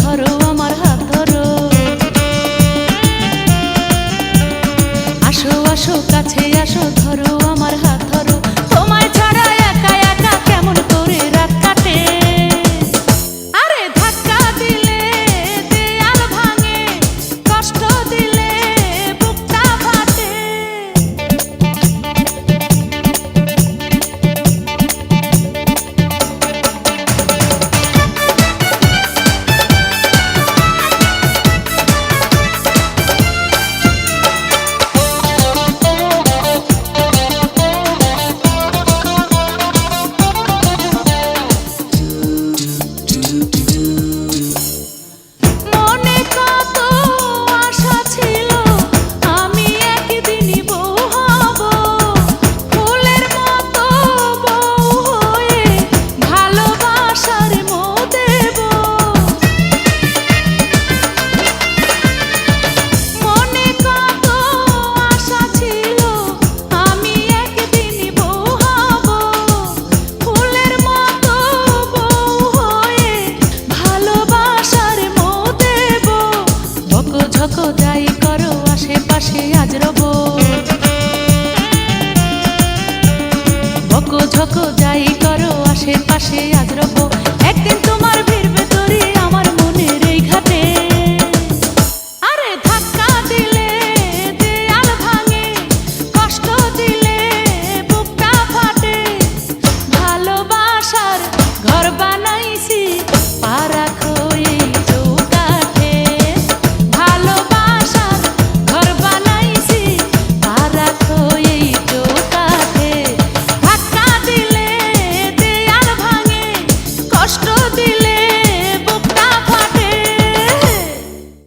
ধরো আমার থাকো যাই করো আশেপাশে আজ রব। বকো ঝকো যাই করো আশেপাশে আজ রব।